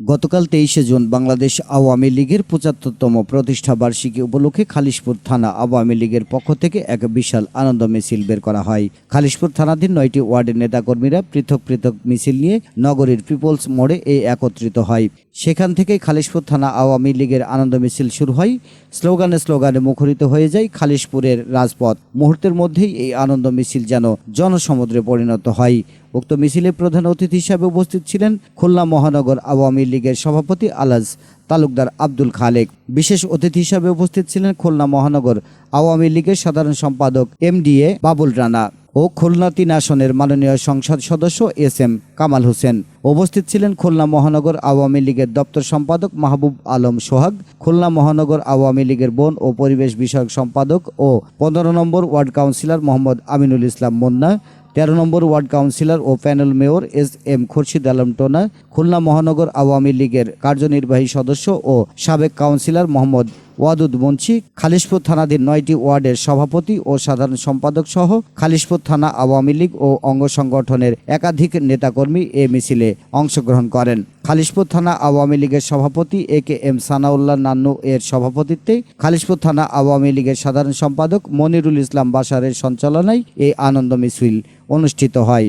গতকাল তেইশে জুন বাংলাদেশ আওয়ামী লীগের পঁচাত্তরতম প্রতিষ্ঠা বার্ষিকী উপলক্ষে খালিশপুর থানা আওয়ামী লীগের পক্ষ থেকে এক বিশাল আনন্দ মিছিল বের করা হয়। খালিশপুর থানাধীন নয়টি ওয়ার্ডের নেতাকর্মীরা পৃথক পৃথক মিছিল নিয়ে নগরীর পিপলস মোড়ে এই একত্রিত হয়। সেখান থেকে খালিশপুর থানা আওয়ামী লীগের আনন্দ মিছিল শুরু হয়। স্লোগানে স্লোগানে মুখরিত হয়ে যায় খালিশপুরের রাজপথ। মুহূর্তের মধ্যেই এই আনন্দ মিছিল যেন জনসমুদ্রে পরিণত হয়। উক্ত মিছিলে প্রধান অতিথি হিসাবে উপস্থিত ছিলেন খুলনা মহানগর আওয়ামী লীগের সভাপতি আলাজ তালুকদার আব্দুল খালেক। বিশেষ অতিথি হিসাবে উপস্থিত ছিলেন খুলনা মহানগর আওয়ামী লীগের সাধারণ সম্পাদক এমডিএ বাবুল রানা ও খুলনা তিন আসনের মাননীয় সংসদ সদস্য এস এম কামাল হোসেন। উপস্থিত ছিলেন খুলনা মহানগর আওয়ামী লীগের দপ্তর সম্পাদক মাহবুব আলম সোহাগ, খুলনা মহানগর আওয়ামী লীগের বন ও পরিবেশ বিষয়ক সম্পাদক ও পনেরো number ward councillor Mohammad Aminul Islam Munna তেরো নম্বর ওয়ার্ড কাউন্সিলর ও panel mayor S M Khurshid Alam Tona, Khulna মহানগর আওয়ামী লীগের কার্যনির্বাহী সদস্য ও সাবেক কাউন্সিলর মোহাম্মদ ওয়াদুদ মুন্সি, খালিশপুর থানাধীন নয়টি ওয়ার্ডের সভাপতি ও সাধারণ সম্পাদক সহ খালিশপুর থানা আওয়ামী লীগ ও অঙ্গ সংগঠনের একাধিক নেতাকর্মী এ মিছিলে অংশগ্রহণ করেন। খালিশপুর থানা আওয়ামী লীগের সভাপতি A K M Sanaullah Nannu এর সভাপতিত্বে খালিশপুর থানা আওয়ামী লীগের সাধারণ সম্পাদক মনিরুল ইসলাম বাসারের সঞ্চালনায় এই আনন্দ মিছিল অনুষ্ঠিত হয়।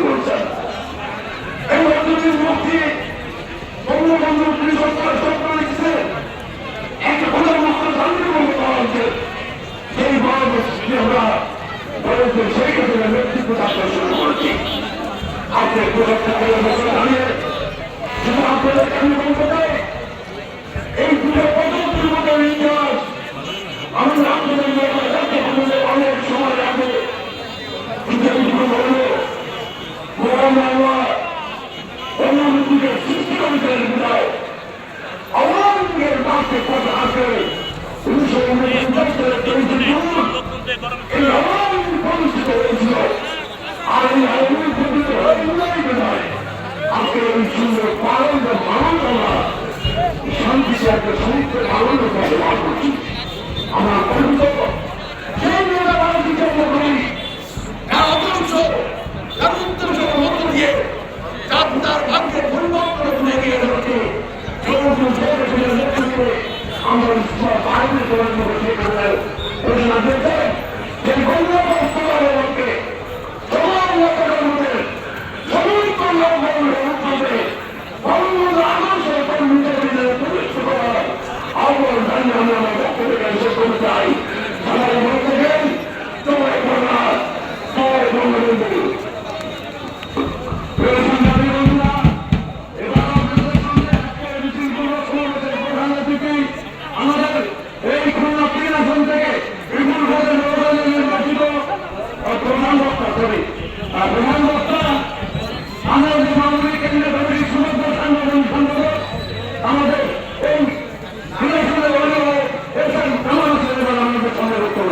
শুধু আমি বলতে আজকে এই সুন্দর পালন মানব আমরা শান্তিতে একটা সমুদ্রের আনন্দ ব্যবহার করছি আমরা অত্যন্ত সেই মেয়েরা ভারতী জন্ম করি তার অদৃশ্য তার উদ্দেশ্যের মধ্য দিয়ে যাত্রার ভাগ্যে পরিবর্তন করে যে গণতন্ত্রের মধ্যে সবার লোকের মধ্যে সমস্ত লোকের মধ্যে বঙ্গবন্ধু আদর্শের কর্মীদের প্রতিষ্ঠ করার আহ্বান জানিয়ে আমি আমার বক্তব্য শেষ করতে চাই সবাই বলতে চাই জয় বাংলা জয় বঙ্গবন্ধু আমাদের এই খুলনা তিন আসন থেকে বিপুল ভাবে নির্বাচিত প্রধান বক্তা সরি প্রধান বক্তা আমাদের মাননীয় কেন্দ্রীয় কমিটির সমগ্র সাংগঠনিক সম্পাদক আমাদের এই সিলেকশনের অনেক এসেন আমার ছেলেবেলা আমাদের সঙ্গে বক্তব্য